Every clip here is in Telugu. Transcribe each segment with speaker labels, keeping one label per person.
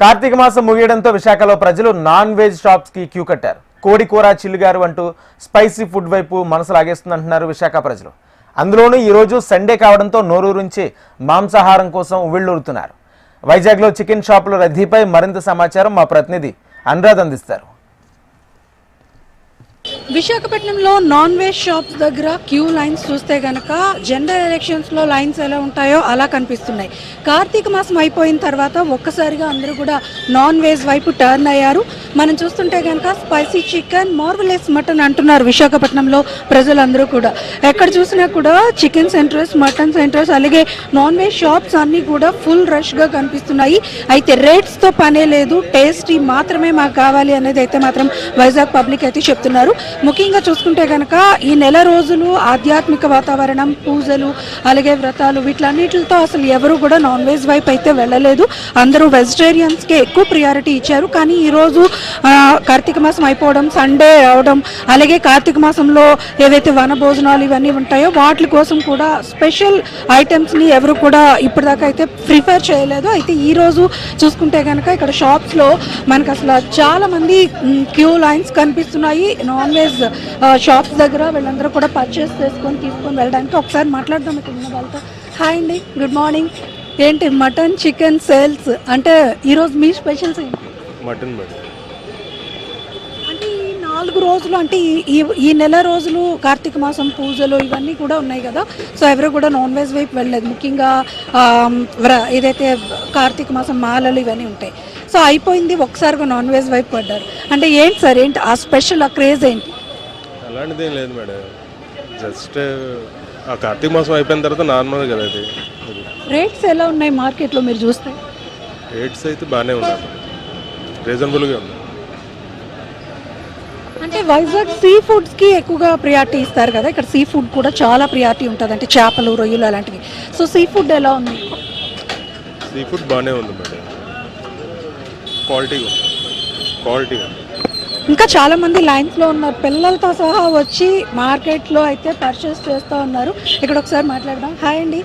Speaker 1: కార్తీక మాసం ముగియడంతో విశాఖలో ప్రజలు నాన్ వెజ్ షాప్స్కి క్యూ కట్టారు. కోడి కూర చిల్లుగారు అంటూ స్పైసీ ఫుడ్ వైపు మనసు లాగేస్తుందంటున్నారు విశాఖ ప్రజలు. అందులోనూ ఈరోజు సండే కావడంతో నోరూరించి మాంసాహారం కోసం ఉవ్విళ్ళూరుతున్నారు. వైజాగ్లో చికెన్ షాపుల రద్దీపై మరింత సమాచారం మా ప్రతినిధి అనురాధ్ అందిస్తారు.
Speaker 2: విశాఖపట్నంలో నాన్ వెజ్ షాప్స్ దగ్గర క్యూ లైన్స్ చూస్తే గనక జనరల్ ఎలక్షన్స్లో లైన్స్ ఎలా ఉంటాయో అలా కనిపిస్తున్నాయి. కార్తీక మాసం అయిపోయిన తర్వాత ఒక్కసారిగా అందరూ కూడా నాన్ వెజ్ వైపు టర్న్ అయ్యారు. మనం చూస్తుంటే గనక స్పైసీ చికెన్ మార్వలెస్ మటన్ అంటున్నారు విశాఖపట్నంలో ప్రజలందరూ కూడా. ఎక్కడ చూసినా కూడా చికెన్ సెంటర్స్ మటన్ సెంటర్స్ అలాగే నాన్ వెజ్ షాప్స్ అన్నీ కూడా ఫుల్ రష్గా కనిపిస్తున్నాయి. అయితే రేట్స్తో పనే లేదు టేస్టీ మాత్రమే మాకు కావాలి అనేది అయితే మాత్రం వైజాగ్ పబ్లిక్ అయితే చెప్తున్నారు. ముఖ్యంగా చూసుకుంటే కనుక ఈ నెల రోజులు ఆధ్యాత్మిక వాతావరణం పూజలు అలాగే వ్రతాలు వీటన్నిటితో అసలు ఎవరు కూడా నాన్ వెజ్ వైపు అయితే వెళ్ళలేదు. అందరూ వెజిటేరియన్స్కే ఎక్కువ ప్రియారిటీ ఇచ్చారు. కానీ ఈరోజు కార్తీక మాసం అయిపోవడం సండే అవడం అలాగే కార్తీక మాసంలో ఏవైతే వన భోజనాలు ఇవన్నీ ఉంటాయో వాటి కోసం కూడా స్పెషల్ ఐటమ్స్ని ఎవరు కూడా ఇప్పటిదాకా అయితే ప్రిఫర్ చేయలేదు. అయితే ఈరోజు చూసుకుంటే కనుక ఇక్కడ షాప్స్లో మనకు అసలు చాలామంది క్యూ లైన్స్ కనిపిస్తున్నాయి. నాన్ వెజ్ షాప్స్ దగ్గర వీళ్ళందరూ కూడా పర్చేస్ చేసుకొని తీసుకొని వెళ్ళడానికి ఒకసారి మాట్లాడదాం ఇక్కడ ఉన్న వాళ్ళతో. హాయ్ అండి గుడ్ మార్నింగ్ ఏంటి మటన్ చికెన్ సేల్స్ అంటే ఈరోజు మీ స్పెషల్స్ ఏంటి?
Speaker 3: మటన్
Speaker 2: అంటే ఈ నాలుగు రోజులు అంటే ఈ- ఈ నెల రోజులు కార్తీక మాసం పూజలు ఇవన్నీ కూడా ఉన్నాయి కదా. సో ఎవరు కూడా నాన్ వెజ్ వైపు వెళ్ళలేదు. ముఖ్యంగా ఏదైతే కార్తీక మాసం మాలలు ఇవన్నీ ఉంటాయి. సో అయిపోయింది ఒకసారిగా నాన్ వెజ్ వైపు పడ్డారు. అంటే ఏంటి సార్ ఏంటి ఆ స్పెషల్ ఆ క్రేజ్ ఏంటి?
Speaker 3: అలాంటిది ఏం లేదు మేడం. జస్ట్ ఆ కార్తీక మాసం అయిపోయిన తర్వాత నార్మల్ కదా అది.
Speaker 2: రేట్స్ ఎలా ఉన్నాయి మార్కెట్లో మీరు చూస్తే?
Speaker 3: రేట్స్ అయితే బాగానే ఉన్నాయి. రీజనబుల్గా ఉంది
Speaker 2: అంటే వైజాగ్ సీ ఫుడ్స్కి ఎక్కువగా ప్రియారిటీ ఇస్తారు కదా. ఇక్కడ సీ ఫుడ్ కూడా చాలా ప్రియారిటీ ఉంటుంది. అంటే చేపలు రొయ్యలు అలాంటివి. సో సీ ఫుడ్ ఎలా ఉంది?
Speaker 3: సీ ఫుడ్ బాగానే ఉంది మేడం. క్వాలిటీగా ఉంది. క్వాలిటీగా. ఉంది
Speaker 2: ఇంకా చాలా మంది లైన్స్లో ఉన్నారు. పిల్లలతో సహా వచ్చి మార్కెట్లో అయితే పర్చేస్ చేస్తూ ఉన్నారు. ఇక్కడ ఒకసారి మాట్లాడదాం. హాయ్ అండి.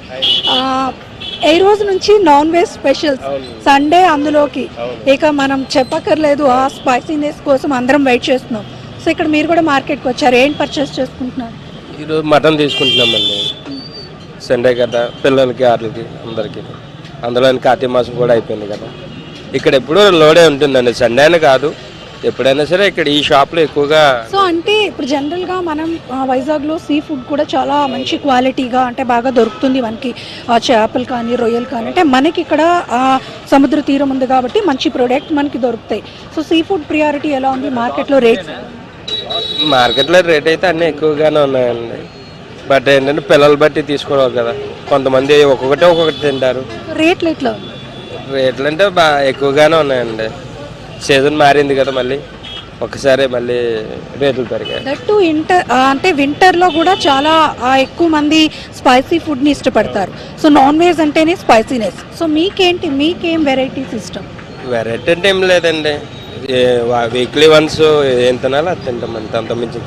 Speaker 2: ఏ రోజు నుంచి నాన్ వెజ్ స్పెషల్స్ సండే అందులోకి. ఇక మనం చెప్పక్కర్లేదు ఆ స్పైసీనెస్ కోసం అందరం వెయిట్ చేస్తున్నాం. సో ఇక్కడ మీరు కూడా మార్కెట్కి వచ్చారు. ఏం పర్చేస్ చేసుకుంటున్నారు?
Speaker 4: ఈరోజు మటన్ తీసుకుంటున్నామండి. సండే కదా పిల్లలకి ఆటలకి అందరికి. అందులో కార్తీక మాసం కూడా అయిపోయింది కదా. ఇక్కడ ఎప్పుడూ లోడే ఉంటుందండి. సండే అని కాదు. ఎప్పుడైనా సరే ఇక్కడ ఈ షాప్లో ఎక్కువగా
Speaker 2: సో అంటే ఇప్పుడు జనరల్గా మనం వైజాగ్లో సీ ఫుడ్ కూడా చాలా మంచి క్వాలిటీగా అంటే బాగా దొరుకుతుంది మనకి. ఆ, చేపలు కానీ రొయ్యలు కానీ. అంటే మనకి ఇక్కడ సముద్ర తీరం ఉంది కాబట్టి మంచి ప్రోడక్ట్ మనకి దొరుకుతాయి. సో సీ ఫుడ్ ప్రియారిటీ ఎలా ఉంది? మార్కెట్లో రేట్స్
Speaker 4: మార్కెట్లో రేట్ అయితే అన్నీ ఎక్కువగానే ఉన్నాయండి. బట్ ఏంటంటే పిల్లలు బట్టి తీసుకోవాలి కదా. కొంతమంది ఒక్కొక్కటి ఒక్కొక్కటి తింటారు.
Speaker 2: రేట్లు ఎట్లా
Speaker 4: రేట్లు అంటే బాగా ఎక్కువగానే ఉన్నాయండి. సీజన్ మారింది కదా మళ్ళీ. ఒకసారి మళ్ళీ రేట్లు పెరిగాయి.
Speaker 2: దట్టు ఇంటర్ అంటే వింటర్లో కూడా చాలా ఎక్కువ మంది స్పైసీ ఫుడ్ని ఇష్టపడతారు. సో నాన్ వెజ్ అంటేనే స్పైసీనెస్ సో మీకేంటి మీకేం వెరైటీస్ ఇష్టం
Speaker 4: వెరైటీ అంటే ఏం లేదండి. వీక్లీ వన్స్ ఏం తినాలో అది తింటాం అంత అంత మించి.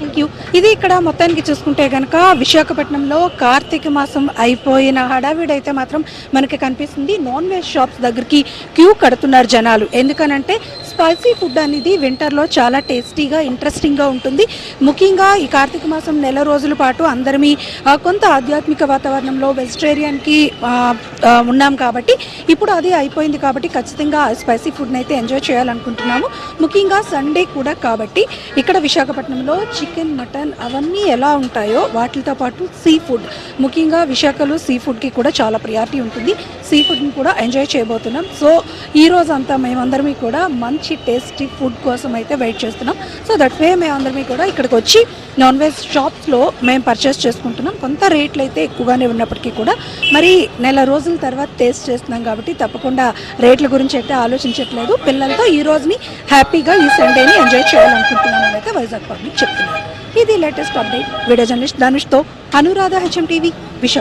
Speaker 2: థ్యాంక్ యూ ఇది ఇక్కడ మొత్తానికి చూసుకుంటే కనుక విశాఖపట్నంలో కార్తీక మాసం అయిపోయిన హడావిడి అయితే మాత్రం మనకి కనిపిస్తుంది. నాన్ వెజ్ షాప్స్ దగ్గరికి క్యూ కడుతున్నారు జనాలు. ఎందుకనంటే స్పైసీ ఫుడ్ అనేది వింటర్లో చాలా టేస్టీగా ఇంట్రెస్టింగ్గా ఉంటుంది. ముఖ్యంగా ఈ కార్తీక మాసం నెల రోజుల పాటు అందరమీ కొంత ఆధ్యాత్మిక వాతావరణంలో వెజిటేరియన్కి ఉన్నాం కాబట్టి ఇప్పుడు అది అయిపోయింది కాబట్టి ఖచ్చితంగా స్పైసీ ఫుడ్ని అయితే ఎంజాయ్ చేయాలనుకుంటున్నాము. ముఖ్యంగా సండే కూడా కాబట్టి ఇక్కడ విశాఖపట్నంలో చికెన్ మటన్ అవన్నీ ఎలా ఉంటాయో వాటితో పాటు సీ ఫుడ్ ముఖ్యంగా విశాఖలో సీ ఫుడ్కి కూడా చాలా ప్రియారిటీ ఉంటుంది. సీ ఫుడ్ని కూడా ఎంజాయ్ చేయబోతున్నాం. సో ఈ రోజు అంతా మేమందరమీ కూడా మంచి మంచి టేస్టీ ఫుడ్ కోసం అయితే వెయిట్ చేస్తున్నాం. సో దట్ వే మేమందరమీ కూడా ఇక్కడికి వచ్చి నాన్ వెజ్ షాప్స్లో మేము పర్చేస్ చేసుకుంటున్నాం. కొంత రేట్లు అయితే ఎక్కువగానే ఉన్నప్పటికీ కూడా మరి నెల రోజుల తర్వాత టేస్ట్ చేస్తున్నాం కాబట్టి తప్పకుండా రేట్ల గురించి అయితే ఆలోచించట్లేదు. పిల్లలతో ఈ రోజుని హ్యాపీగా ఈ సండేని ఎంజాయ్ చేయాలనుకుంటున్నామని అయితే వైజాగ్ పబ్లిక్ చెప్తున్నారు. ఇది లేటెస్ట్ అప్డేట్ వీడియో జర్నలిస్ట్ ధనుష్తో అనురాధ హెచ్ఎం టీవీ విశాఖ.